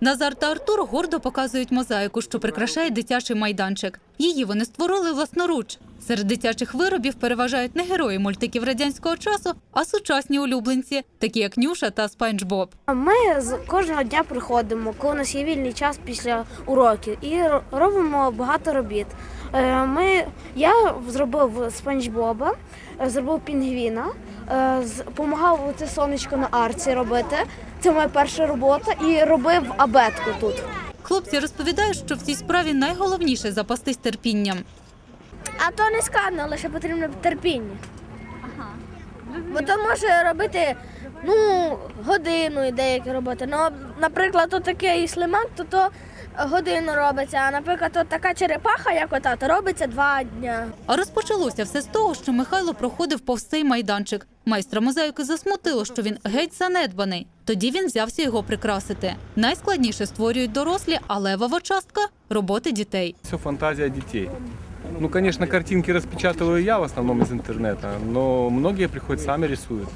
Назар та Артур гордо показують мозаїку, що прикрашає дитячий майданчик. Її вони створили власноруч. Серед дитячих виробів переважають не герої мультиків радянського часу, а сучасні улюбленці, такі як Нюша та Спанч Боб. Ми з кожного дня приходимо, коли у нас є вільний час після уроків, і робимо багато робіт. Е, Ми, я зробив спанч Боба, е, зробив пінгвіна, допомагав це сонечко на арці робити. Це моя перша робота, і робив абетку тут. Хлопці розповідають, що в цій справі найголовніше запастись терпінням. А то не складно, лише потрібно терпіння. Бо то може робити ну, годину і деякі роботи. Ну, наприклад, то такий слимак, то то годину робиться. А наприклад, то така черепаха, як ота, то робиться два дня. А розпочалося все з того, що Михайло проходив повз цей майданчик. Майстра мозаїки засмутило, що він геть занедбаний. Тоді він взявся його прикрасити. Найскладніше створюють дорослі, а левова частка роботи дітей. Все фантазия детей. Ну, конечно, картинки распечатываю я в основном из интернета, но многие приходят сами рисуют.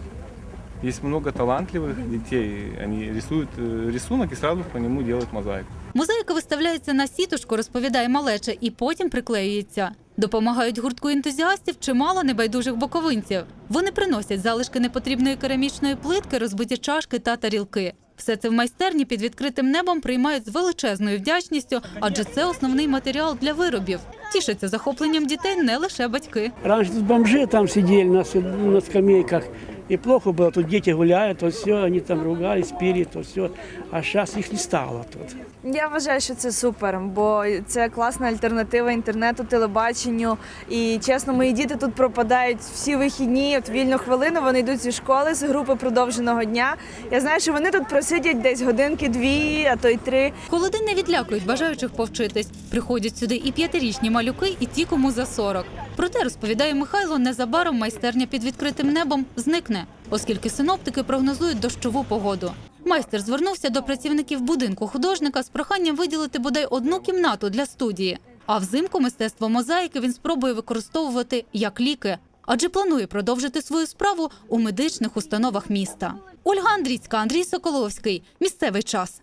Есть много талантливых детей, они рисуют э, рисунок и сразу по нему делают мозаику. Мозаїка виставляється на сіточку, розповідає малеча, і потім приклеюється. Допомагають гуртку ентузіастів чимало небайдужих боковинців. Вони приносять залишки непотрібної керамічної плитки, розбиті чашки та тарілки. Все це в майстерні під відкритим небом приймають з величезною вдячністю, адже це основний матеріал для виробів. Тішаться захопленням дітей не лише батьки. Раніше тут бомжи там сиділи на, скам'яках. И плохо было. Тут дети гуляют, то все, они там ругались, пили, то все. А сейчас их не стало тут. Я вважаю, що це супер, бо це класна альтернатива інтернету, телебаченню. І чесно, мої діти тут пропадають всі вихідні. От вільну хвилину вони йдуть зі школи з групи продовженого дня. Я знаю, що вони тут просидять десь годинки, дві, а то й три. Холоди не відлякують бажаючих повчитись. Приходять сюди і п'ятирічні малюки, і ті, кому за 40. Проте, розповідає Михайло, незабаром майстерня під відкритим небом зникне, оскільки синоптики прогнозують дощову погоду. Майстер звернувся до працівників будинку художника з проханням виділити бодай одну кімнату для студії. А взимку мистецтво мозаїки він спробує використовувати як ліки, адже планує продовжити свою справу у медичних установах міста. Ольга Андрійська, Андрій Соколовський. Місцевий час.